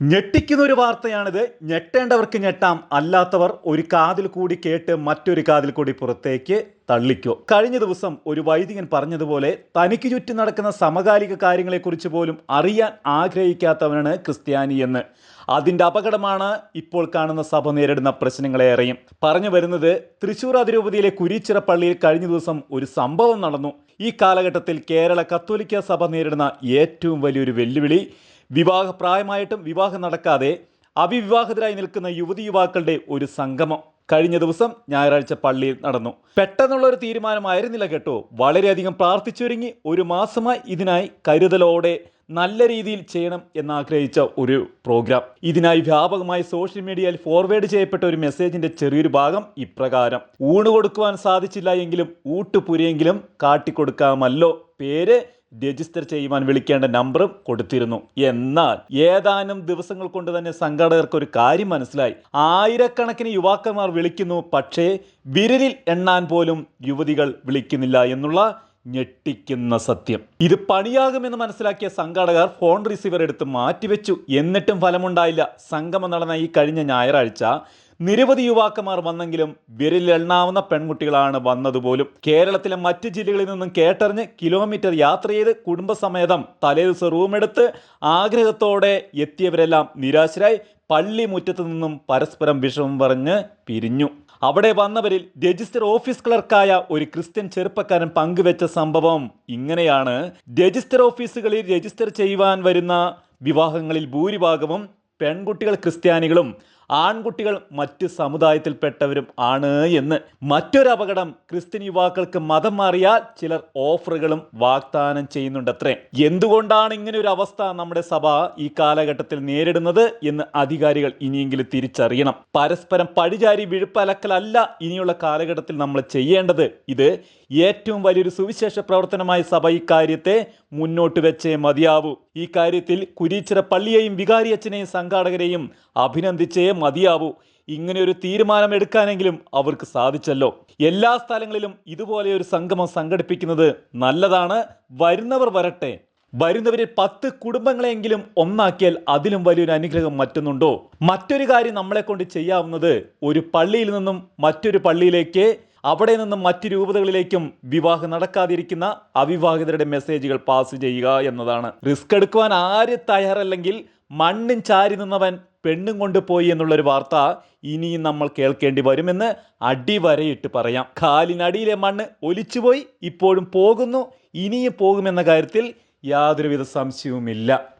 ഞെട്ടിക്കുന്ന ഒരു വാർത്തയാണിത്. ഞെട്ടേണ്ടവർക്ക് ഞെട്ടാം. അല്ലാത്തവർ ഒരു കാതിൽ കൂടി കേട്ട് മറ്റൊരു കാതിൽ കൂടി പുറത്തേക്ക് തള്ളിക്കോ. കഴിഞ്ഞ ദിവസം ഒരു വൈദികൻ പറഞ്ഞതുപോലെ തനിക്ക് ചുറ്റും നടക്കുന്ന സമകാലിക കാര്യങ്ങളെക്കുറിച്ച് പോലും അറിയാൻ ആഗ്രഹിക്കാത്തവനാണ് ക്രിസ്ത്യാനി എന്ന്. അതിന്റെ അപകടമാണ് ഇപ്പോൾ കാണുന്ന സഭ നേരിടുന്ന പ്രശ്നങ്ങളേറെയും പറഞ്ഞു വരുന്നത് തൃശൂർ അതിരൂപതയിലെ കുരിച്ചിറ പള്ളിയിൽ കഴിഞ്ഞ ദിവസം ഒരു സംഭവം നടന്നു. ഈ കാലഘട്ടത്തിൽ കേരള കത്തോലിക്ക സഭ നേരിടുന്ന ഏറ്റവും വലിയൊരു വെല്ലുവിളി വിവാഹ പ്രായമായിട്ടും വിവാഹം നടക്കാതെ അവിവിവാഹിതരായി നിൽക്കുന്ന യുവതി യുവാക്കളുടെ ഒരു സംഗമം. കഴിഞ്ഞ ദിവസം ഞായറാഴ്ച പള്ളിയിൽ നടന്നു. പെട്ടെന്നുള്ള ഒരു തീരുമാനമായിരുന്നില്ല കേട്ടോ. വളരെയധികം പ്രാർത്ഥിച്ചൊരുങ്ങി ഒരു മാസമായി ഇതിനായി കരുതലോടെ നല്ല രീതിയിൽ ചെയ്യണം എന്നാഗ്രഹിച്ച ഒരു പ്രോഗ്രാം ഇതിനായി വ്യാപകമായി സോഷ്യൽ മീഡിയയിൽ ഫോർവേഡ് ചെയ്യപ്പെട്ട ഒരു മെസ്സേജിന്റെ ചെറിയൊരു ഭാഗം ഇപ്രകാരം. ഊണ് കൊടുക്കുവാൻ സാധിച്ചില്ല എങ്കിലും ഊട്ടുപുരിയെങ്കിലും കാട്ടിക്കൊടുക്കാമല്ലോ പേര് രജിസ്റ്റർ ചെയ്യുവാൻ വിളിക്കേണ്ട നമ്പറും കൊടുത്തിരുന്നു. എന്നാൽ ഏതാനും ദിവസങ്ങൾ കൊണ്ട് തന്നെ സംഘാടകർക്ക് ഒരു കാര്യം മനസ്സിലായി. ആയിരക്കണക്കിന് യുവാക്കന്മാർ വിളിക്കുന്നു പക്ഷേ വിരലിൽ എണ്ണാൻ പോലും യുവതികൾ വിളിക്കുന്നില്ല എന്നുള്ള ഞെട്ടിക്കുന്ന സത്യം. ഇത് പണിയാകുമെന്ന് മനസ്സിലാക്കിയ സംഘാടകർ ഫോൺ റിസീവർ എടുത്ത് മാറ്റിവെച്ചു. എന്നിട്ടും ഫലമുണ്ടായില്ല. സംഗമം നടന്ന ഈ കഴിഞ്ഞ ഞായറാഴ്ച നിരവധി യുവാക്കന്മാർ വന്നെങ്കിലും വിരലിലെണ്ണാവുന്ന പെൺകുട്ടികളാണ് വന്നതുപോലും. കേരളത്തിലെ മറ്റ് ജില്ലകളിൽ നിന്നും കേട്ടറിഞ്ഞ് കിലോമീറ്റർ യാത്ര ചെയ്ത് കുടുംബസമേതം തലേദിവസം റൂമെടുത്ത് ആഗ്രഹത്തോടെ എത്തിയവരെല്ലാം നിരാശരായി. പള്ളി മുറ്റത്തു നിന്നും പരസ്പരം വിഷമം പറഞ്ഞ് പിരിഞ്ഞു. അവിടെ വന്നവരിൽ രജിസ്റ്റർ ഓഫീസ് ക്ലർക്കായ ഒരു ക്രിസ്ത്യൻ ചെറുപ്പക്കാരൻ പങ്കുവെച്ച സംഭവം. ഇങ്ങനെയാണ് രജിസ്റ്റർ ഓഫീസുകളിൽ രജിസ്റ്റർ ചെയ്യുവാൻ വരുന്ന വിവാഹങ്ങളിൽ ഭൂരിഭാഗവും പെൺകുട്ടികൾ ക്രിസ്ത്യാനികളും. ആൺകുട്ടികൾ മറ്റ് സമുദായത്തിൽപ്പെട്ടവരും ആണ് എന്ന് മറ്റൊരു അപകടം ക്രിസ്ത്യൻ യുവാക്കൾക്ക് മതം മാറിയാൽ ചിലർ ഓഫറുകളും വാഗ്ദാനം ചെയ്യുന്നുണ്ടത്രേ. എന്തുകൊണ്ടാണ് ഇങ്ങനെ ഒരു അവസ്ഥ നമ്മുടെ സഭ ഈ കാലഘട്ടത്തിൽ നേരിടുന്നത് എന്ന് അധികാരികൾ ഇനിയെങ്കിലും തിരിച്ചറിയണം. പരസ്പരം പഴിചാരി വിഴുപ്പലക്കലല്ല ഇനിയുള്ള കാലഘട്ടത്തിൽ നമ്മൾ ചെയ്യേണ്ടത്. ഇത് ഏറ്റവും വലിയൊരു സുവിശേഷ പ്രവർത്തനമായ സഭ ഇക്കാര്യത്തെ മുന്നോട്ട് വെച്ചേ മതിയാവൂ. ഈ കാര്യത്തിൽ കുരീച്ചിറ പള്ളിയെയും വികാരിയച്ഛനെയും സംഘാടകരെയും അഭിനന്ദിച്ചേ മതിയാവൂ. ഇങ്ങനെ ഒരു തീരുമാനം എടുക്കാനെങ്കിലും അവർക്ക് സാധിച്ചല്ലോ. എല്ലാ സ്ഥലങ്ങളിലും ഇതുപോലെ ഒരു സംഗമം സംഘടിപ്പിക്കുന്നത് നല്ലതാണ്. വരുന്നവർ വരട്ടെ. വരുന്നവരിൽ പത്ത് കുടുംബങ്ങളെങ്കിലും ഒന്നാക്കിയാൽ അതിലും വലിയൊരു അനുഗ്രഹം മറ്റൊന്നുണ്ടോ? മറ്റൊരു കാര്യം നമ്മളെ കൊണ്ട് ചെയ്യാവുന്നത് ഒരു പള്ളിയിൽ നിന്നും മറ്റൊരു പള്ളിയിലേക്ക് അവിടെ നിന്നും മറ്റു രൂപതകളിലേക്കും വിവാഹം നടക്കാതിരിക്കുന്ന അവിവാഹിതരുടെ മെസ്സേജുകൾ പാസ് ചെയ്യുക എന്നതാണ്. റിസ്ക് എടുക്കുവാൻ ആര് തയ്യാറല്ലെങ്കിൽ മണ്ണും ചാരി നിന്നവൻ പെണ്ണും കൊണ്ടുപോയി എന്നുള്ളൊരു വാർത്ത ഇനിയും നമ്മൾ കേൾക്കേണ്ടി വരുമെന്ന് അടിവരയിട്ട് പറയാം. കാലിനടിയിലെ മണ്ണ് ഒലിച്ചുപോയി ഇപ്പോഴും പോകുന്നു ഇനിയും പോകുമെന്ന കാര്യത്തിൽ യാതൊരുവിധ സംശയവുമില്ല.